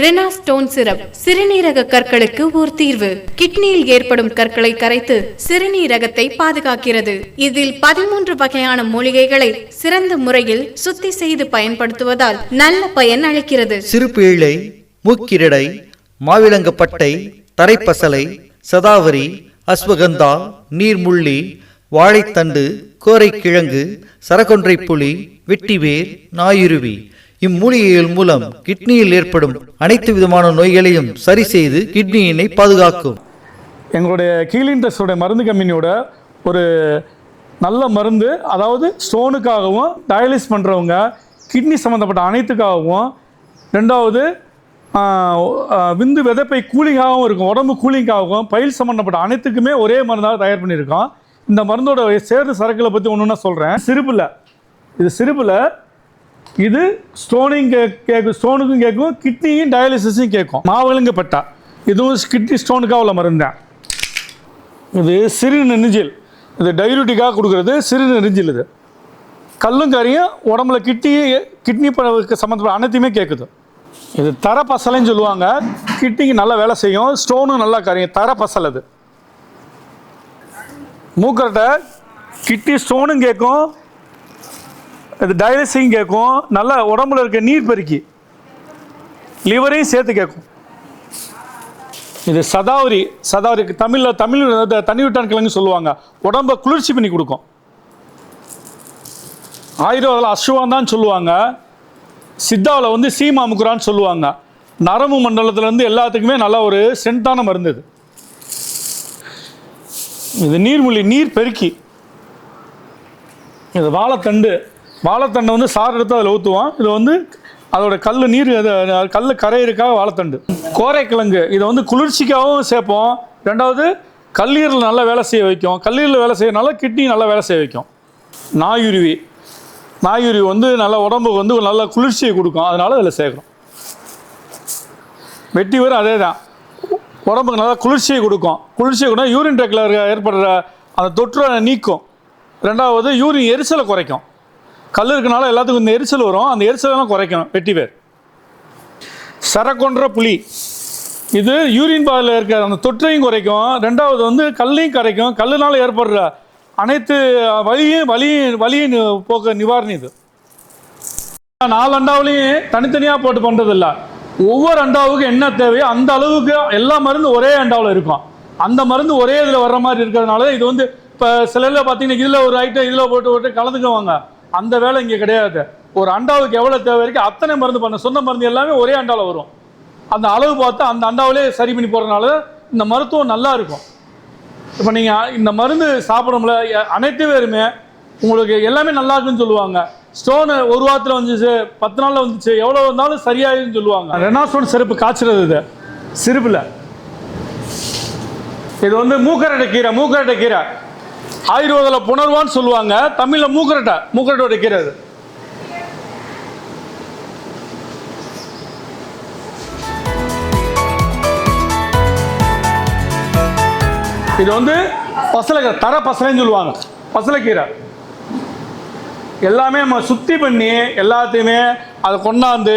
Rena stone syrup. சிறுநீரக கற்களுக்கு ஒரு தீர்வு. கிட்னியில் ஏற்படும் கற்களை கரைத்து சிறுநீரகத்தை பாதுகாக்கிறது. இதில் பதிமூன்று வகையான மூலிகைகளை சிறந்த முறையில் சுத்தி செய்து பயன்படுத்துவதால் நல்ல பயன் அளிக்கிறது. சிறுபீழை மூக்கிரடை மாவிளங்கப்பட்டை தரைப்பசலை சதாவரி அஸ்வகந்தா நீர்முள்ளி வாழைத்தண்டு கோரைக்கிழங்கு சரகொன்றை புலி வெட்டிவேர் நாயுருவி. இம்மூலிகைகள் மூலம் கிட்னியில் ஏற்படும் அனைத்து விதமான நோய்களையும் சரி செய்து கிட்னியினை பாதுகாக்கும். எங்களுடைய கீலின் மருந்து கம்பெனியோட ஒரு நல்ல மருந்து அதாவது ஸ்டோனுக்காகவும் டயாலிஸ் பண்ணுறவங்க கிட்னி சம்மந்தப்பட்ட அனைத்துக்காகவும் ரெண்டாவது விந்து விதைப்பை கூலிங்காகவும் இருக்கும் உடம்பு கூலிங்காகவும் பயில் சம்மந்தப்பட்ட அனைத்துக்குமே ஒரே மருந்தாக தயார் பண்ணியிருக்கோம். இந்த மருந்தோட சேர்ந்த சரக்குகளை பற்றி ஒன்று ஒன்றா சொல்கிறேன் சிறுபில் இது சிறுபில் இது ஸ்டோனிங் கேட்கும் ஸ்டோனுக்கும் கேட்கும் கிட்னியும் டயாலிசிஸும் கேட்கும் மாவிலங்கு பட்டா இதுவும் கிட்னி ஸ்டோனுக்காக உள்ள மருந்தேன் இது சிறு நெஞ்சில். இது டைலூட்டிக்காக கொடுக்குறது சிறு நெஞ்சில் இது. கல்லும் கறியும் உடம்புல கிட்னி கிட்னி சம்மந்தப்பட்ட அனைத்தையுமே கேட்குது இது தர பசலைன்னு சொல்லுவாங்க. கிட்னிக்கு நல்லா வேலை செய்யும். ஸ்டோனும் நல்லா கரையும். தர பசல் அது. மூக்கரட்டை கிட்னி ஸ்டோனும் கேட்கும் இது டயாலிசிங் கேட்கும். நல்லா உடம்புல இருக்க நீர் பெருக்கி. லிவரையும் சேர்த்து கேட்கும். இது சதாவரி சதாவரிக்கு தமிழில் தமிழ் தண்ணி விட்டான் கிழங்கு சொல்லுவாங்க. உடம்ப குளிர்ச்சி பண்ணி கொடுக்கும். ஆயுர்வேதில் தான் சொல்லுவாங்க. சித்தாவில் வந்து சீமாமுக்குரான்னு சொல்லுவாங்க. நரம்பு மண்டலத்துலேருந்து எல்லாத்துக்குமே நல்ல ஒரு சென்டான மருந்து இது. இது நீர்மொழி நீர் பெருக்கி. இது வாழைத்தண்டு வாழைத்தண்டை வந்து சாறு எடுத்து அதில் ஊற்றுவோம். இது வந்து அதோட கல் நீர் கல் கரையிறக்காக வாழைத்தண்டு. கோரைக்கிழங்கு இதை வந்து குளிர்ச்சிக்காகவும் சேர்ப்போம். ரெண்டாவது கல்லீரல் நல்லா வேலை செய்ய வைக்கும். கல்லீரல் வேலை செய்யறனால கிட்னி நல்லா வேலை செய்ய வைக்கும். நாயுருவி. நாயுருவி வந்து நல்ல உடம்புக்கு வந்து ஒரு நல்ல குளிர்ச்சியை கொடுக்கும். அதனால அதில் சேர்க்குறோம். வெட்டி வரும் அதே தான் உடம்புக்கு நல்லா குளிர்ச்சியை கொடுக்கும். குளிர்ச்சியை கொடுத்தா யூரின் ட்ராக்ல ஏற்படுற அந்த தொற்று நீக்கும். ரெண்டாவது யூரின் எரிச்சலை குறைக்கும். கல் இருக்கனால எல்லாத்துக்கும் இந்த எரிச்சல் வரும். அந்த எரிச்சலெல்லாம் குறைக்கும் வெட்டி வேர். சரக்கொன்ற புளி இது யூரின் பாதையில் இருக்கிற அந்த தொற்றையும் குறைக்கும். ரெண்டாவது வந்து கல்லையும் கரைக்கும். கல்லுனால ஏற்படுற அனைத்து வலியும் வலியும் வலியும் போக்க நிவாரணி இது. நாலு அண்டாவிலையும் தனித்தனியாக போட்டு பண்ணுறதில்ல ஒவ்வொரு அண்டாவுக்கு என்ன தேவையோ அந்த அளவுக்கு எல்லா மருந்து ஒரே அண்டாவில் இருக்கும். அந்த மருந்து ஒரே இதில் வர்ற மாதிரி இருக்கிறதுனால இது வந்து இப்போ சிலரில் பார்த்தீங்கன்னா இதில் ஒரு ஐட்டம் இதில் போட்டு போட்டு கலந்துக்குவாங்க. அந்த வேலை இங்கே கிடையாது. ஒரு அண்டாவுக்கு எவ்வளோ தேவை இருக்கு அத்தனை மருந்து பண்ண. சொன்ன மருந்து எல்லாமே ஒரே அண்டாவில் வரும். அந்த அளவு பார்த்து அந்த அண்டாவிலே சரி பண்ணி போடுறதுனால இந்த மருத்துவம் நல்லா இருக்கும். இப்போ நீங்கள் இந்த மருந்து சாப்பிடும்ல அனைத்து பேருமே உங்களுக்கு எல்லாமே நல்லா இருக்குன்னு சொல்லுவாங்க. ஸ்டோனு ஒரு வாரத்தில் வந்துச்சு பத்து நாளில் வந்துச்சு எவ்வளோ வந்தாலும் சரியாயிருன்னு சொல்லுவாங்க. ரெனாஸ்டோன் செருப்பு சிறப்பு காய்ச்சறது இது. சிறுப்பில் இது வந்து மூக்கரட்டை கீரை மூக்கரட்டை கீரை. ஆயுர்வேதில் புணர்வான்னு சொல்லுவாங்க. தமிழில் மூக்கரட்டை மூக்கரட்டோட கீரை இது இது வந்து பசலைக்கீரை தர பசலைன்னு சொல்லுவாங்க. பசலைக்கீரை. எல்லாமே நம்ம சுத்தி பண்ணி எல்லாத்தையுமே அதை கொண்டாந்து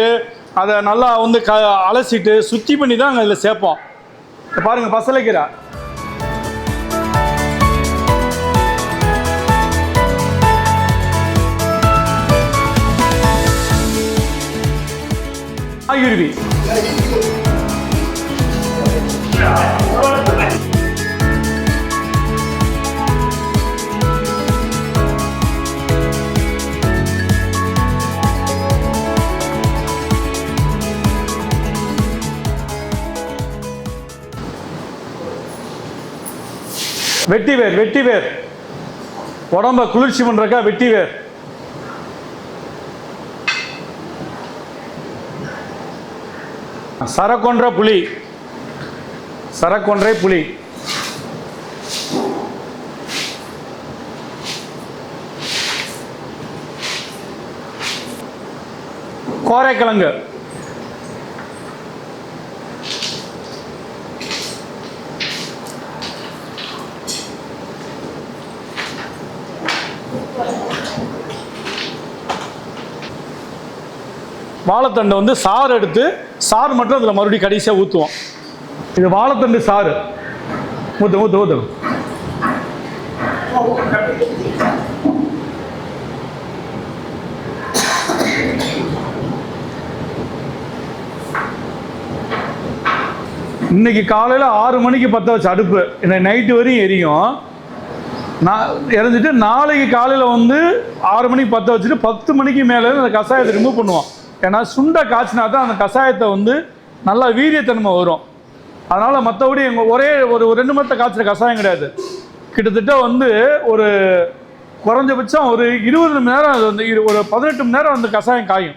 அதை நல்லா வந்து க அலசிட்டு சுத்தி பண்ணி தான் அதில் சேர்ப்போம். இப்ப பாருங்க வெட்டி வேர் வெட்டி வேர் உடம்ப குளிர்ச்சி பண்றக்கா வெட்டி வேர் சரக்கொன்ற புலி. சரக்கொன்றை புலி. கோரைக்கிழங்கு. வாழைத்தண்டை வந்து சாறு எடுத்து சாறு மட்டும் அதில் மறுபடியும் கடைசியாக ஊற்றுவோம் இது வாழைத்தண்டு சாறு. ஊற்று ஊற்று ஊற்று இன்னைக்கு காலையில் ஆறு மணிக்கு பற்ற வச்ச அடுப்பு. இன்னைக்கு நைட்டு வரையும் எரியும். நான் இறந்துட்டு நாளைக்கு காலையில் வந்து ஆறு மணிக்கு பற்ற வச்சுட்டு பத்து மணிக்கு மேலே அந்த கஷாயத்தை ரிமூவ் பண்ணுவோம். ஏன்னா சுண்டை காய்ச்சினா தான் அந்த கஷாயத்தை வந்து நல்லா வீரியத்தன்மை வரும். அதனால் மற்றபடி எங்கள் ஒரே ஒரு ஒரு ரெண்டு மரத்தை காய்ச்சிற கஷாயம் கிடையாது. கிட்டத்தட்ட வந்து ஒரு குறைஞ்சபட்சம் ஒரு இருபது மணி நேரம் அது வந்து இரு- ஒரு பதினெட்டு மணி நேரம் அந்த கஷாயம் காயும்.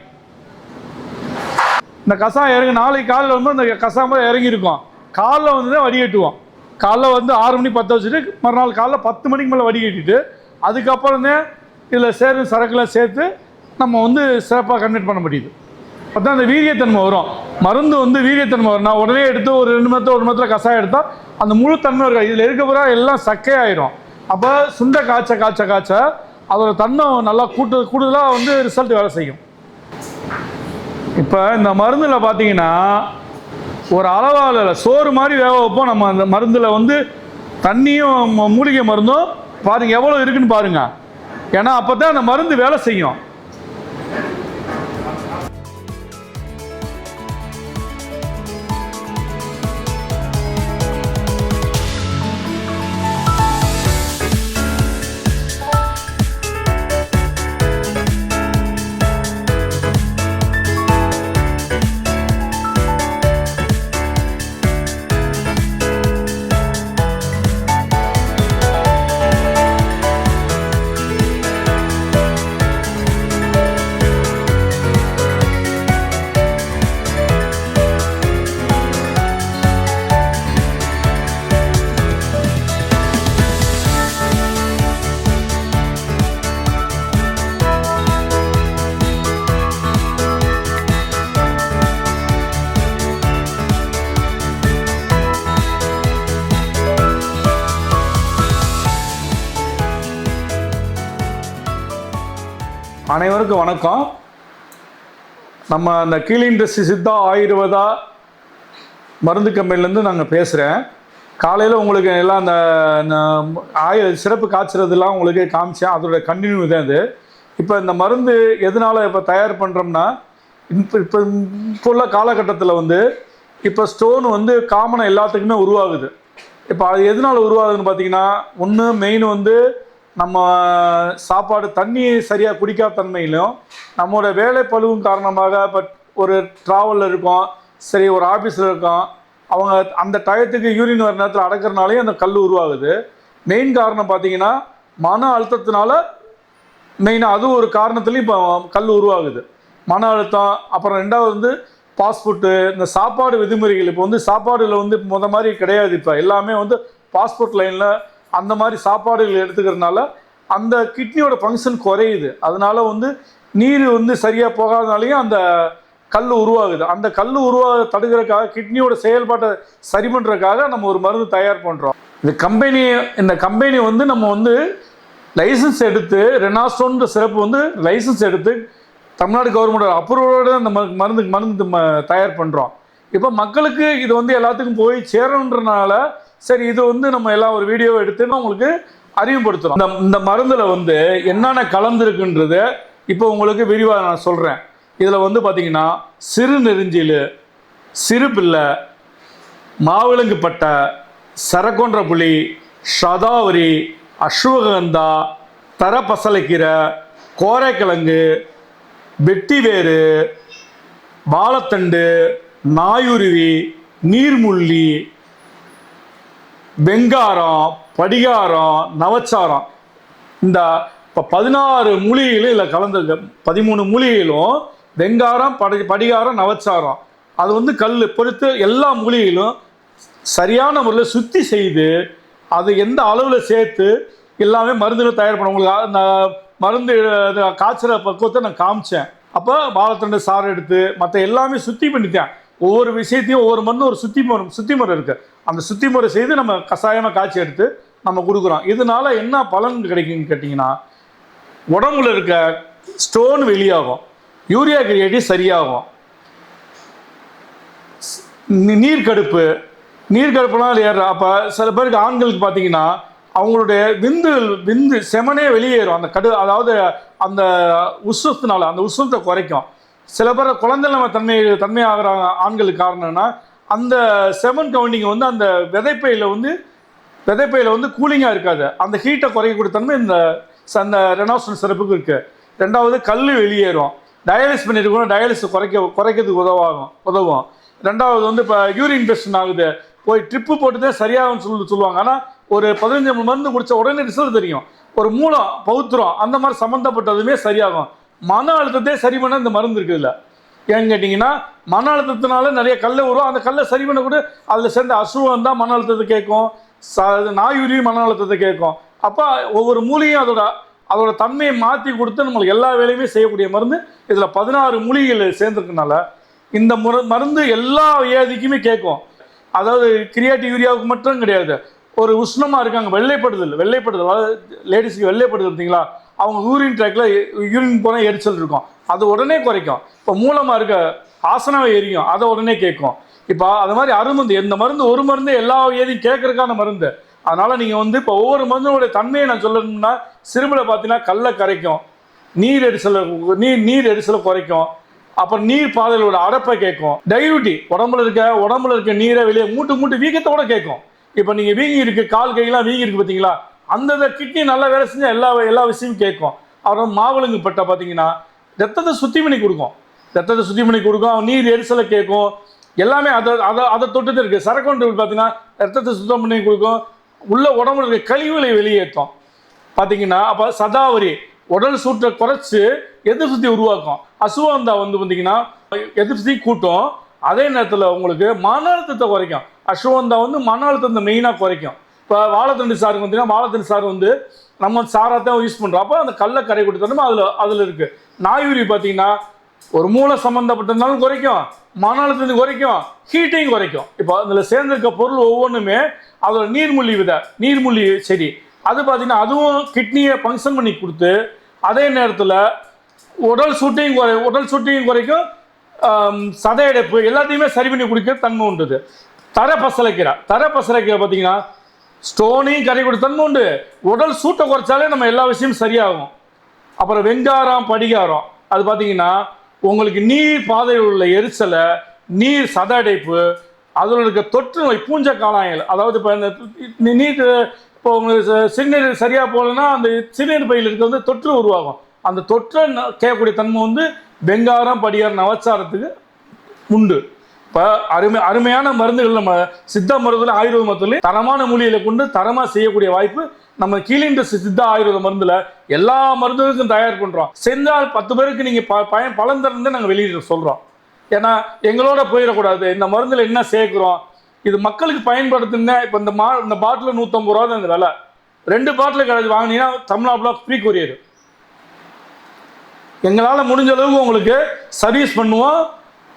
இந்த கஷாயம் இறங்கி நாளைக்கு காலையில் வந்து அந்த கஷாயம் இறங்கியிருக்கும். காலைல வந்து தான் வடிகட்டுவோம் காலைல வந்து ஆறு மணி பற்ற வச்சுட்டு மறுநாள் காலைல பத்து மணிக்கு மேலே வடிகட்டிட்டு அதுக்கப்புறம் தான் இதில் சேர்ந்து சரக்குலாம் சேர்த்து நம்ம வந்து சிறப்பாக கன்வெர்ட் பண்ண முடியுது. அப்போ அந்த வீரியத்தன்மை வரும். மருந்து வந்து வீரியத்தன்மை வரும். நான் உடனே எடுத்து ஒரு ரெண்டு மரத்தில் ஒரு மரத்தில் கசாயம் எடுத்தால் அந்த முழு தன்மை இருக்கும் இதில் இருக்க பூரா எல்லாம் சக்கையாயிரும் அப்போ சுண்டை காய்ச்ச காய்ச்ச காய்ச்ச அதோட தன்மை நல்லா கூட்டு கூடுதலாக வந்து ரிசல்ட் வேலை செய்யும். இப்போ இந்த மருந்தில் பார்த்தீங்கன்னா ஒரு அளவால் இல்லை சோறு மாதிரி வேக வைப்போம். நம்ம அந்த மருந்தில் வந்து தண்ணியும் மூலிகை மருந்தும் பாருங்கள் எவ்வளோ இருக்குன்னு பாருங்கள் ஏன்னா அப்போ தான் அந்த மருந்து வேலை செய்யும். அனைவருக்கும் வணக்கம். நம்ம அந்த கீழ் இண்டஸ்ட்ரி சித்தா ஆயுர்வேதா மருந்து கம்பெனிலேருந்து நாங்கள் பேசுகிறேன். காலையில் உங்களுக்கு எல்லாம் அந்த ஆயு சிறப்பு காய்ச்சறதுலாம் உங்களுக்கு காமிச்சேன். அதோட கண்டினியூ தான் இது. இப்போ இந்த மருந்து எதனால் இப்போ தயார் பண்ணுறோம்னா இப்போ இப்போ இப்போ உள்ள காலகட்டத்தில் வந்து இப்போ ஸ்டோன் வந்து காமனாக எல்லாத்துக்குமே உருவாகுது. இப்போ அது எதனால் உருவாகுதுன்னு பார்த்தீங்கன்னா ஒன்று மெயின் வந்து நம்ம சாப்பாடு தண்ணி சரியாக குடிக்காத தன்மையிலும் நம்மளோட வேலை பழுவும் காரணமாக பட் ஒரு ட்ராவலில் இருக்கோம் சரி ஒரு ஆஃபீஸில் இருக்கோம் அவங்க அந்த டயத்துக்கு யூரின் வர நேரத்தில் அடக்கிறனாலே அந்த கல் உருவாகுது. மெயின் காரணம் பார்த்தீங்கன்னா மன அழுத்தத்தினால மெயினாக அது ஒரு காரணத்துலேயும் இப்போ கல் உருவாகுது. மன அழுத்தம் அப்புறம் ரெண்டாவது வந்து பாஸ்போர்ட்டு இந்த சாப்பாடு விதிமுறைகள் இப்போ வந்து சாப்பாடில் வந்து முத மாதிரி கிடையாது இப்போ. எல்லாமே வந்து பாஸ்போர்ட் லைனில் அந்த மாதிரி சாப்பாடுகள் எடுத்துக்கிறதுனால அந்த கிட்னியோட ஃபங்க்ஷன் குறையுது. அதனால வந்து நீர் வந்து சரியாக போகாதனாலையும் அந்த கல் உருவாகுது. அந்த கல் உருவாக தடுக்கிறதுக்காக கிட்னியோட செயல்பாட்டை சரி பண்ணுறதுக்காக நம்ம ஒரு மருந்து தயார் பண்ணுறோம் இந்த கம்பெனி இந்த கம்பெனி வந்து நம்ம வந்து லைசன்ஸ் எடுத்து ரெனாஸ்டோன்ற சிறப்பு வந்து லைசன்ஸ் எடுத்து தமிழ்நாடு கவர்மெண்ட் அப்ரூவோட இந்த ம- மருந்து மருந்து தயார் பண்ணுறோம் இப்போ மக்களுக்கு இது வந்து எல்லாத்துக்கும் போய் சேரணுன்றனால சரி இது வந்து நம்ம எல்லாம் ஒரு வீடியோ எடுத்துன்னு உங்களுக்கு அறிமுகப்படுத்துறோம். இந்த இந்த மருந்தில் வந்து என்னென்ன கலந்துருக்குன்றது இப்போ உங்களுக்கு விரிவாக நான் சொல்கிறேன் இதில் வந்து பார்த்தீங்கன்னா சிறு நெருஞ்சில் சிறு பிள்ளை மாவிலங்கு பட்டை சரக்கொன்ற புளி சதாவரி அஸ்வகந்தா தரப்பசலைக்கீரை கோரைக்கிழங்கு வெட்டிவேறு வாழைத்தண்டு நாயுருவி நீர்முள்ளி வெங்காரம் படிகாரம் நவச்சாரம். இந்த இப்போ பதினாறு மூலிகைகளும் இதில் கலந்துருக்கு. பதிமூணு மூலிகைகளும் வெங்காரம் படி படிகாரம் நவச்சாரம். அது வந்து கல் பொறுத்து எல்லா மூலிகைகளும் சரியான முறையில் சுத்தி செய்து அது எந்த அளவில் சேர்த்து எல்லாமே மருந்துகள் தயார் பண்ண உங்களுக்கு அந்த நான் மருந்து காய்ச்சல பக்குவத்தை நான் காமிச்சேன். அப்போ வாழைத்தண்டு சாறு எடுத்து மற்ற எல்லாமே சுத்தி பண்ணிட்டேன். ஒவ்வொரு விஷயத்தையும் ஒவ்வொரு மருந்து ஒரு சுத்தி மரம் சுத்தி முறை இருக்குது அந்த சுத்தி முறை செய்து நம்ம கஷாயமாக காய்ச்சி எடுத்து நம்ம கொடுக்குறோம். இதனால என்ன பலன் கிடைக்குன்னு கேட்டிங்கன்னா உடம்புல இருக்க ஸ்டோன் வெளியாகும். யூரியா கிரியேட்டி சரியாகும். நீ- நீர்க்கடுப்பு நீர்க்கடுப்புலாம் ஏறுற அப்போ சில பேருக்கு ஆண்களுக்கு பார்த்தீங்கன்னா அவங்களுடைய விந்து விந்து செமனே வெளியேறும். அந்த கடு அதாவது அந்த உஷ்ணத்தினால அந்த உஷ்ணத்தை குறைக்கும். சில பேர் குழந்தை நம்ம தன்மை தன்மை ஆகிற ஆண்களுக்கு காரணம்னா அந்த செமன் கவுண்டிங் வந்து அந்த விதைப்பையில் வந்து விதைப்பையில் வந்து கூலிங்காக இருக்காது. அந்த ஹீட்டை குறைக்கக்கூடிய தன்மை இந்த ச- அந்த ரெனாஸ்டன் சிறப்புக்கு இருக்குது ரெண்டாவது கல் வெளியேறும். டயாலிஸ் பண்ணியிருக்கோம் டயாலிஸ் குறைக்க குறைக்கிறதுக்கு உதவாகும் உதவும். ரெண்டாவது வந்து இப்போ யூரின் இன்ஃபெக்ஷன் ஆகுது. போய் ட்ரிப்பு போட்டுதான் சரியாகும்னு சொல்லி சொல்லுவாங்க. ஆனால் ஒரு பதினஞ்சு மருந்து குடித்த உடனே ரிசல்ட் தெரியும். ஒரு மூலம் பௌத்திரம் அந்த மாதிரி சம்மந்தப்பட்டதுமே சரியாகும். மன அழுத்தத்தே சரி பண்ண இந்த மருந்து இருக்குதுல்ல ஏன்னு கேட்டிங்கன்னா மன அழுத்தத்தினால நிறைய கல்லை வரும் அந்த கல்லை சரி பண்ண கூட அதில் சேர்ந்த அசுவம் தான் மன அழுத்தத்தை கேட்கும். ச நாயுரியும் மன அழுத்தத்தை கேட்கும். அப்போ ஒவ்வொரு மூலியும் அதோட அதோட தன்மையை மாற்றி கொடுத்து நம்மளுக்கு எல்லா வேலையுமே செய்யக்கூடிய மருந்து. இதில் பதினாறு மூலிகள் சேர்ந்துருக்கனால இந்த முற மருந்து எல்லா வியாதிக்குமே கேட்கும். அதாவது கிரியாட்டி யூரியாவுக்கு மட்டும் கிடையாது. ஒரு உஷ்ணமாக இருக்காங்க. வெள்ளைப்படுதல் வெள்ளைப்படுதல். அதாவது லேடிஸ்க்கு வெள்ளைப்படுதல் பார்த்தீங்களா? அவங்க யூரின் ட்ராக்ல யூரின் போனால் எரிச்சல் இருக்கும். அது உடனே குறைக்கும். இப்போ மூலமாக இருக்க ஆசனம் எரியும். அதை உடனே கேட்கும். இப்போ அது மாதிரி அருமருந்து எந்த மருந்து ஒரு மருந்து எல்லா வியாதியும் கேட்கறதுக்கான மருந்து. அதனால் நீங்கள் வந்து இப்போ ஒவ்வொரு மருந்தினுடைய தன்மையை நான் சொல்லணும்னா சிறுமில் பார்த்தீங்கன்னா கல்லை கரைக்கும். நீர் எரிசலை நீர் நீர் எரிசலை குறைக்கும். அப்புறம் நீர் பாதைகளோட அடப்பை கேட்கும். டைலூட்டி உடம்புல இருக்க உடம்புல இருக்க நீரை வெளியே மூட்டு மூட்டு வீக்கத்தோட கேட்கும். இப்போ நீங்கள் வீங்கி இருக்கு கால் கையெல்லாம் வீங்கி இருக்கு பார்த்தீங்களா அந்த கிட்னி நல்லா வேலை செஞ்சால் எல்லா எல்லா விஷயமும் கேட்கும். அப்புறம் மாவிளங்கு பட்டை பார்த்தீங்கன்னா ரத்தத்தை சுத்தி பண்ணி கொடுக்கும். ரத்தத்தை சுத்தி பண்ணி கொடுக்கும் நீர் எரிசலை கேட்கும். எல்லாமே அதை அதை அதை தொட்டு இருக்குது சரக்கொண்டு பார்த்தீங்கன்னா ரத்தத்தை சுத்தம் பண்ணி கொடுக்கும். உள்ள உடம்புல இருக்க கழிவுகளை வெளியேற்றும். பார்த்தீங்கன்னா அப்போ சதாவரி உடல் சூட்டை குறைச்சி எதிர் சுத்தி உருவாக்கும். அசுவந்தா வந்து பார்த்தீங்கன்னா எதிர் சுத்தி கூட்டும். அதே நேரத்தில் உங்களுக்கு மன அழுத்தத்தை குறைக்கும். அசுவந்தா வந்து மன அழுத்தத்தை மெயினாக குறைக்கும். இப்போ வாழைத்தண்டு சாருக்கு பார்த்தீங்கன்னா வாழைத்தண்டு சாறு வந்து நம்ம சாராக தான் யூஸ் பண்ணுறோம் அப்போ அந்த கல்லை கரை கொடுத்தோம்னா அதில் அதில் இருக்குது நாயூரி பார்த்தீங்கன்னா ஒரு மூளை சம்மந்தப்பட்டிருந்தாலும் குறைக்கும். மன அழுத்தத்தை குறைக்கும். ஹீட்டையும் குறைக்கும். இப்போ அதில் சேர்ந்திருக்க பொருள் ஒவ்வொன்றுமே அதோட நீர்மூழ்கி விதை நீர்மூழ்கி செடி. அது பார்த்தீங்கன்னா அதுவும் கிட்னியை ஃபங்க்ஷன் பண்ணி கொடுத்து அதே நேரத்தில் உடல் சூட்டையும் குறை உடல் சூட்டையும் குறைக்கும். சதையடைப்பு எல்லாத்தையுமே சரி பண்ணி குடிக்கிற தன்மை உண்டுது. தர பசலைக்கீரை தர பசலைக்கீரை பார்த்தீங்கன்னா ஸ்டோனையும் கரை கொடுத்த தன்மை உண்டு. உடல் சூட்டை குறைச்சாலே நம்ம எல்லா விஷயமும் சரியாகும். அப்புறம் வெங்காரம் படிகாரம். அது பார்த்தீங்கன்னா உங்களுக்கு நீர் பாதையில் உள்ள எரிச்சலை நீர் சத அடைப்பு அதில் இருக்க தொற்று நோய் பூஞ்ச காளாயல் அதாவது இப்போ இந்த நீர் இப்போ உங்களுக்கு சிறுநீர் சரியாக போகலன்னா அந்த சிறுநீர் பையில் இருக்க வந்து தொற்று உருவாகும். அந்த தொற்றை ந- கேட்கக்கூடிய தன்மை வந்து வெங்காரம் படிகாரம் நவச்சாரத்துக்கு உண்டு. இப்போ அருமை அருமையான மருந்துகள் நம்ம சித்த மருந்துல ஆயுர்வேத மருந்துல தரமான மூலிகளை கொண்டு தரமாக செய்யக்கூடிய வாய்ப்பு நம்ம கீழின்ற சித்த ஆயுர்வேத மருந்துல எல்லா மருந்துகளுக்கும் தயார் பண்றோம். செஞ்சால் பத்து பேருக்கு நீங்க ப- பயன் பலன் தரந்து நாங்கள் வெளியிட சொல்றோம். ஏன்னா எங்களோட போயிடக்கூடாது. இந்த மருந்துல என்ன சேர்க்குறோம்? இது மக்களுக்கு பயன்படுத்துனா இப்போ இந்த மா இந்த பாட்டில் நூற்றம்பது ரூபா தான் இந்த விலை. ரெண்டு பாட்டில் கிடச்சி வாங்கினீங்கன்னா தமிழ்நாட்டில் ஃப்ரீ கொரியர் எங்களால் முடிஞ்ச அளவுக்கு உங்களுக்கு சர்வீஸ் பண்ணுவோம்.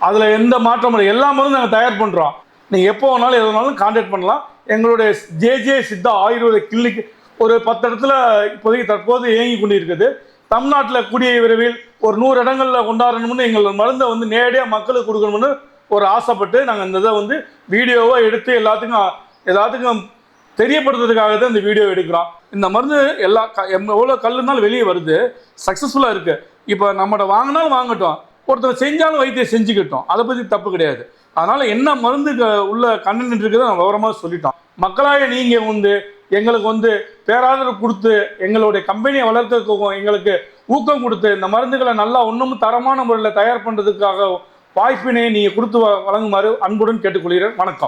அதில் எந்த மாற்றம் இல்லை. எல்லா மருந்தும் நாங்கள் தயார் பண்ணுறோம் நீங்கள் எப்போ வேணாலும் எது வேணாலும் கான்டாக்ட் பண்ணலாம். எங்களுடைய ஜேஜே சித்தா ஆயுர்வேத கிளினிக் ஒரு பத்து இடத்துல இப்போதைக்கு தற்போது இயங்கி கொண்டு இருக்குது தமிழ்நாட்டில் கூடிய விரைவில் ஒரு நூறு இடங்களில் கொண்டாடணும்னு எங்கள் மருந்தை வந்து நேரடியாக மக்களுக்கு கொடுக்கணும்னு ஒரு ஆசைப்பட்டு நாங்கள் இந்த இதை வந்து வீடியோவாக எடுத்து எல்லாத்துக்கும் எல்லாத்துக்கும் தெரியப்படுத்துறதுக்காக தான் இந்த வீடியோ எடுக்கிறோம். இந்த மருந்து எல்லா க எவ்வளோ கல்லுனாலும் வெளியே வருது. சக்ஸஸ்ஃபுல்லாக இருக்குது இப்போ நம்மகிட்ட வாங்கினாலும் வாங்கட்டும். ஒருத்தர் செஞ்சாலும் வைத்தியம் செஞ்சுக்கிட்டோம். அதை பற்றி தப்பு கிடையாது. அதனால் என்ன மருந்து உள்ள கண்டென்ட் இருக்குதோ நான் விவரமாக சொல்லிட்டோம். மக்களாக நீங்கள் வந்து எங்களுக்கு வந்து பேராதரவு கொடுத்து எங்களுடைய கம்பெனியை வளர்க்கறதுக்கும் எங்களுக்கு ஊக்கம் கொடுத்து இந்த மருந்துகளை நல்லா ஒன்றும் தரமான முறையில் தயார் பண்ணுறதுக்காக வாய்ப்பினை நீங்கள் கொடுத்து வ- வழங்குமாறு அன்புடன் கேட்டுக்கொள்கிறேன். வணக்கம்.